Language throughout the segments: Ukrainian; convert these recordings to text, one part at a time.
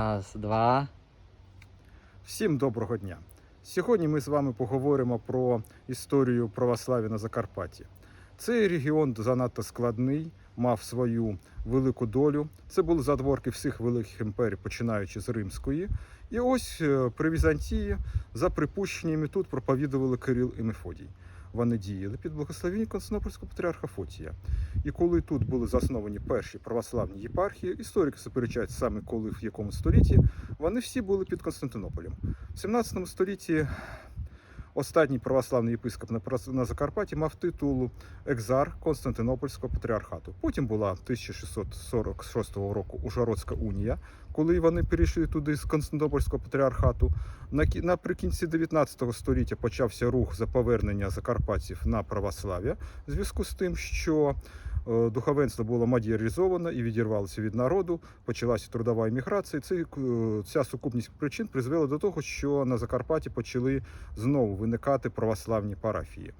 Раз, два. Всім доброго дня! Сьогодні ми з вами поговоримо про історію православ'я на Закарпатті. Цей регіон занадто складний, мав свою велику долю. Це були задворки всіх великих імперій, починаючи з Римської. І ось е, при Візантії, за припущеннями, тут проповідували Кирил і Мефодій. Вони діяли під благословенням Константинопольського патріарха Фотія. І коли тут були засновані перші православні єпархії, історики суперечають саме коли в якому столітті, вони всі були під Константинополем. В 17 столітті останній православний єпископ на Закарпатті мав титулу екзар Константинопольського патріархату. Потім була 1646 року Ужгородська унія, коли вони перейшли туди з Константинопольського патріархату. На кі- наприкінці 19 століття почався рух за повернення закарпатців на православ'я в зв'язку з тим, що духовенство було мадіарізовано і відірвалося від народу почалася трудова імміграція. Це, е, ця сукупність причин призвела до того, що на Закарпатті почали знову виникати православні парафії.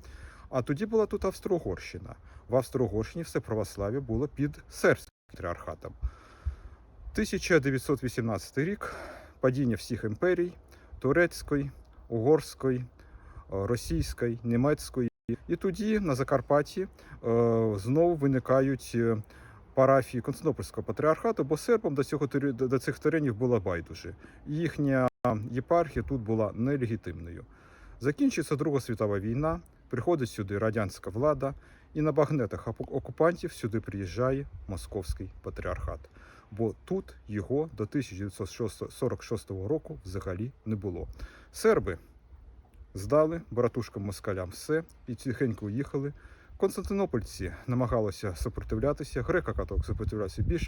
А тоді була тут Австро-Угорщина. В Австро-Угорщині все православ'я було під сербським патріархатом. 1918 рік падіння всіх імперій турецької, угорської, е, російської, німецької. І тоді на Закарпатті е, знову виникають е, парафії Константинопольського патріархату, бо сербам до цього до цих теренів було байдуже. Їхня єпархія тут була нелегітимною. Закінчується Друга світова війна, приходить сюди радянська влада, і на багнетах окупантів сюди приїжджає московський патріархат. Бо тут його до 1946 року взагалі не було. Серби здали братушкам москалям все і тихенько уїхали. Константинопольці намагалися супротивлятися, грека каток супротивлявся більше